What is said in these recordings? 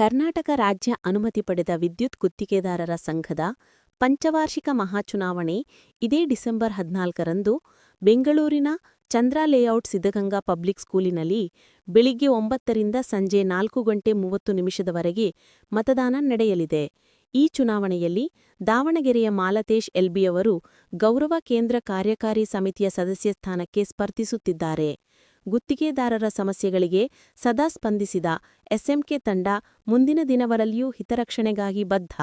ಕರ್ನಾಟಕ ರಾಜ್ಯ ಅನುಮತಿ ಪಡೆದ ವಿದ್ಯುತ್ ಗುತ್ತಿಗೆದಾರರ ಸಂಘದ ಪಂಚವಾರ್ಷಿಕ ಮಹಾಚುನಾವಣೆ ಇದೇ ಡಿಸೆಂಬರ್ ಹದಿನಾಲ್ಕರಂದು ಬೆಂಗಳೂರಿನ ಚಂದ್ರ ಲೇಔಟ್ ಸಿದ್ಧಗಂಗಾ ಪಬ್ಲಿಕ್ ಸ್ಕೂಲಿನಲ್ಲಿ ಬೆಳಿಗ್ಗೆ ಒಂಬತ್ತರಿಂದ ಸಂಜೆ ನಾಲ್ಕು ಗಂಟೆ ಮೂವತ್ತು ನಿಮಿಷದವರೆಗೆ ಮತದಾನ ನಡೆಯಲಿದೆ. ಈ ಚುನಾವಣೆಯಲ್ಲಿ ದಾವಣಗೆರೆಯ ಮಾಲತೇಶ್ ಎಲ್ಬಿಯವರು ಗೌರವ ಕೇಂದ್ರ ಕಾರ್ಯಕಾರಿ ಸಮಿತಿಯ ಸದಸ್ಯ ಸ್ಥಾನಕ್ಕೆ ಸ್ಪರ್ಧಿಸುತ್ತಿದ್ದಾರೆ. ಗುತ್ತಿಗೆದಾರರ ಸಮಸ್ಯೆಗಳಿಗೆ ಸದಾ ಸ್ಪಂದಿಸಿದ ಎಸ್ಎಂಕೆ ತಂಡ ಮುಂದಿನ ದಿನವರಲ್ಲಿಯೂ ಹಿತರಕ್ಷಣೆಗಾಗಿ ಬದ್ಧ.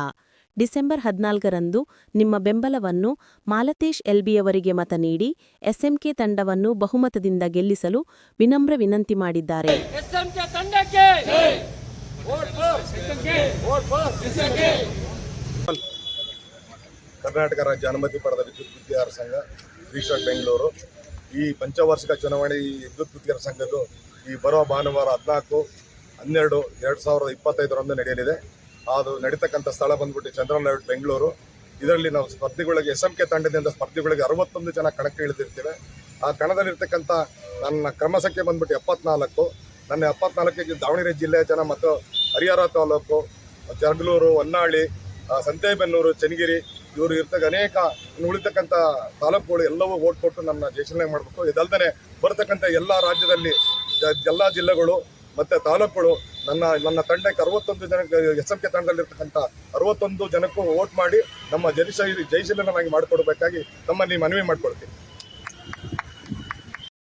ಡಿಸೆಂಬರ್ ಹದಿನಾಲ್ಕರಂದು ನಿಮ್ಮ ಬೆಂಬಲವನ್ನು ಮಾಲತೇಶ್ ಎಲ್ಬಿಯವರಿಗೆ ಮತ ನೀಡಿ ಎಸ್ಎಂಕೆ ತಂಡವನ್ನು ಬಹುಮತದಿಂದ ಗೆಲ್ಲಿಸಲು ವಿನಮ್ರ ವಿನಂತಿ ಮಾಡಿದ್ದಾರೆ. ಕರ್ನಾಟಕ ರಾಜ್ಯ ಅನುಮತಿ ಪಡೆದ ವಿದ್ಯುತ್ ಗುತ್ತಿಗೆದಾರ ಸಂಘ ಬೆಂಗಳೂರು. ಈ ಪಂಚವಾರ್ಷಿಕ ಚುನಾವಣೆ ಈ ವಿದ್ಯುತ್ ಗುತ್ತಿಗೆದಾರ ಸಂಘದ್ದು ಈ ಬರುವ ಭಾನುವಾರ ಹದಿನಾಲ್ಕು, ಹನ್ನೆರಡು, ಎರಡು ಸಾವಿರದ ಇಪ್ಪತ್ತೈದರಂದು ನಡೆಯಲಿದೆ. ಅದು ನಡೀತಕ್ಕಂಥ ಸ್ಥಳ ಬಂದ್ಬಿಟ್ಟು ಚಂದ್ರನಾಯ್ಡು ಬೆಂಗಳೂರು. ಇದರಲ್ಲಿ ನಾವು ಸ್ಪರ್ಧಿಗಳಿಗೆ, ಎಸ್ ಎಂ ಕೆ ತಂಡದಿಂದ ಸ್ಪರ್ಧಿಗಳಿಗೆ ಅರವತ್ತೊಂದು ಜನ ಕಣಕ್ಕೆ ಇಳಿದಿರ್ತೇವೆ. ಆ ಕಣದಲ್ಲಿರ್ತಕ್ಕಂಥ ನನ್ನ ಕ್ರಮ ಸಂಖ್ಯೆ ಬಂದ್ಬಿಟ್ಟು ಎಪ್ಪತ್ನಾಲ್ಕು. ನನ್ನ ಎಪ್ಪತ್ನಾಲ್ಕಿಗೆ ದಾವಣಗೆರೆ ಜಿಲ್ಲೆಯ ಜನ ಮತ್ತು ಹರಿಹರ ತಾಲೂಕು ಜಗಳೂರು ಹೊನ್ನಾಳಿ ಸಂತೇಬೆನ್ನೂರು, ಚನ್ನಗಿರಿ ಇವರು ಇರ್ತಕ್ಕ ಅನೇಕ ಉಳಿತಕ್ಕಂಥ ತಾಲೂಕುಗಳು ಎಲ್ಲವೂ ಓಟ್ ಕೊಟ್ಟು ನನ್ನ ಜಯಶೀಲನೆ ಮಾಡಬೇಕು. ಇದಲ್ದೇ ಬರತಕ್ಕಂಥ ಎಲ್ಲ ರಾಜ್ಯದಲ್ಲಿ ಎಲ್ಲ ಜಿಲ್ಲೆಗಳು ಮತ್ತು ತಾಲೂಕುಗಳು ನನ್ನ ನನ್ನ ತಂಡಕ್ಕೆ ಅರವತ್ತೊಂದು ಜನಕ್ಕೆ ಎಸ್ ಎಂ ಕೆ ತಂಡದಲ್ಲಿರ್ತಕ್ಕಂಥ ಅರವತ್ತೊಂದು ಜನಕ್ಕೂ ಓಟ್ ಮಾಡಿ ನಮ್ಮ ಜಯಶೀಲ ಜಯಶೀಲನವಾಗಿ ಮಾಡಿಕೊಡ್ಬೇಕಾಗಿ ನಮ್ಮಲ್ಲಿ ಮನವಿ ಮಾಡಿಕೊಡ್ತೀನಿ